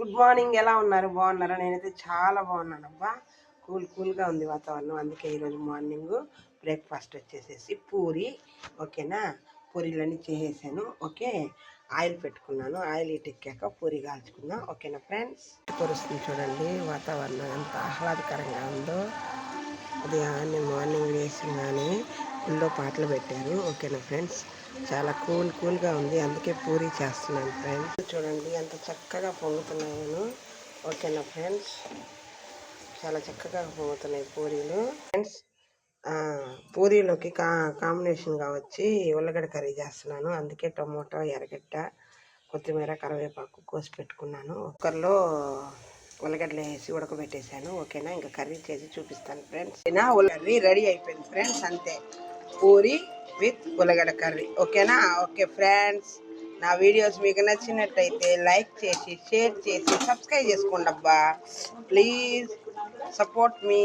Good morning ఎలా ఉన్నారు? బాగున్నారా? నేనైతే చాలా బాగున్నాను అబ్బా కూల్ కూల్గా ఉంది వాతావరణం. అందుకే ఈరోజు మార్నింగ్ బ్రేక్ఫాస్ట్ వచ్చేసేసి పూరి ఓకేనా? పూరీలన్నీ చేసేసాను ఓకే? ఆయిల్ పెట్టుకున్నాను. ఆయిల్ ఇటెక్కాక పూరి కాల్చుకుందాం ఓకేనా ఫ్రెండ్స్? కురుస్తుంది చూడండి. వాతావరణం ఎంత ఆహ్లాదకరంగా ఉందో. ఉదయాన్నే మార్నింగ్ వేసి కానీ ఇంట్లో పాటలు పెట్టారు. ఓకేనా ఫ్రెండ్స్? చాలా కూల్ కూల్గా ఉంది. అందుకే పూరి చేస్తున్నాను ఫ్రెండ్స్. చూడండి ఎంత చక్కగా పొంగుతున్నాయను ఓకేనా ఫ్రెండ్స్? చాలా చక్కగా పొంగుతున్నాయి పూరీలు. ఫ్రెండ్స్ పూరీలోకి కా కాంబినేషన్గా వచ్చి ఉల్లగడ్డ కర్రీ చేస్తున్నాను. అందుకే టొమాటో ఎర్రగడ్డ కొత్తిమీర కరివేపాకు కోసి పెట్టుకున్నాను. కుక్కర్లో ఉల్లగడ్డలు వేసి ఉడకబెట్టేశాను. ఓకేనా? ఇంకా కర్రీ చేసి చూపిస్తాను ఫ్రెండ్స్. నా కర్రీ రెడీ అయిపోయింది ఫ్రెండ్స్. అంతే. పూరి విత్ ఉలగడ కర్రీ. ఓకేనా? Okay friends. నా వీడియోస్ మీకు నచ్చినట్టయితే లైక్ చేసి షేర్ చేసి సబ్స్క్రైబ్ చేసుకోండి అబ్బా. Please support me.